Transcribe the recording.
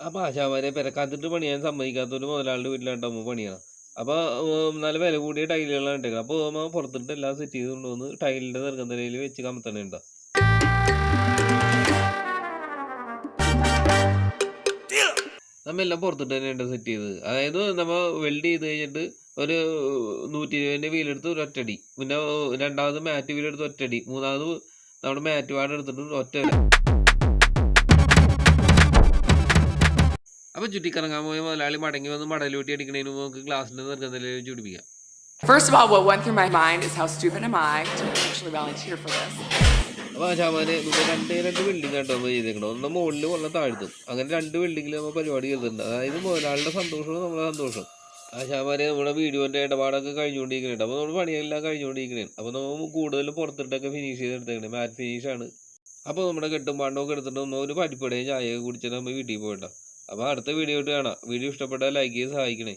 അപ്പൊ ആശാമാരെ പെരക്കാത്തിട്ട് പണിയാൻ സമ്മതിക്കാത്തൊരു മുതലാളിയുടെ വീട്ടിലാണ് അമ്മ പണിയണം. അപ്പൊ നല്ല വില കൂടിയ ടൈലുകളാണ് ഇട്ടേക്കുന്നത് അപ്പൊ അമ്മ പുറത്തിട്ട് എല്ലാം സെറ്റ് ചെയ്ത് കൊണ്ടുവന്ന് ടൈലിന്റെ നിർഗന്ധനയിൽ വെച്ച് കമത്തണുണ്ടോ നമ്മ എല്ലാം പുറത്തിട്ട് തന്നെയുണ്ട് സെറ്റ് ചെയ്ത് അതായത് നമ്മ വെൽഡ് ചെയ്ത് കഴിഞ്ഞിട്ട് ഒരു നൂറ്റി ഇരുപതിന്റെ വീലെടുത്ത് ഒരു ഒറ്റടി പിന്നെ രണ്ടാമത് മാറ്റ് വീലെടുത്ത് ഒറ്റടി മൂന്നാമത് നമ്മുടെ മാറ്റ് പാടെടുത്തിട്ട് ഒറ്റ അപ്പൊ ചുറ്റിക്കറങ്ങാൻ പോയ മുതലാളി മടങ്ങി വന്ന് മടലൂട്ടി അടിക്കണേന് മുമ്പ് നമുക്ക് ക്ലാസ്സിന്റെ നിർഗന്ധത്തിൽ ചുടിപ്പിക്കാം. First of all, what went through my mind is how stupid am I to actually volunteer for this? അപ്പൊ ആശാമാന് നമ്മൾ രണ്ട് രണ്ട് ബിൽഡിംഗ് ആട്ടോ നമ്മൾ ചെയ്തേക്കണം ഒന്ന് മുകളിൽ ഒന്ന് താഴ്ത്തും. അങ്ങനെ രണ്ട് ബിൽഡിങ്ങിൽ നമ്മൾ പരിപാടി ചെയ്തിട്ടുണ്ട്. അതായത് മുതലാളിയുടെ സന്തോഷവും നമ്മുടെ സന്തോഷം ആശാമാര് നമ്മുടെ വീഡിയോന്റെ ഇടപാടൊക്കെ കഴിഞ്ഞുകൊണ്ടിരിക്കുന്നുണ്ട് അപ്പോൾ നമ്മൾ പണിയെല്ലാം കഴിഞ്ഞുകൊണ്ടിരിക്കണേ അപ്പോൾ നമ്മൾ കൂടുതലും പുറത്തിട്ടൊക്കെ ഫിനിഷ് ചെയ്തെടുത്തേക്കണേ. മാറ്റ് ഫിനിഷ് ആണ്. അപ്പോൾ നമ്മുടെ കെട്ടും പാണ്ടൊക്കെ എടുത്തിട്ട് നമ്മൾ ഒരു പരിപ്പടയും ചായയൊക്കെ കുടിച്ചിട്ട് നമ്മൾ വീട്ടിൽ പോയിട്ടോ. അപ്പോൾ അടുത്ത വീഡിയോ ആയിട്ട് കാണാം. വീഡിയോ ഇഷ്ടപ്പെട്ടാൽ ലൈക്ക് ചെയ്ത് സഹായിക്കണേ.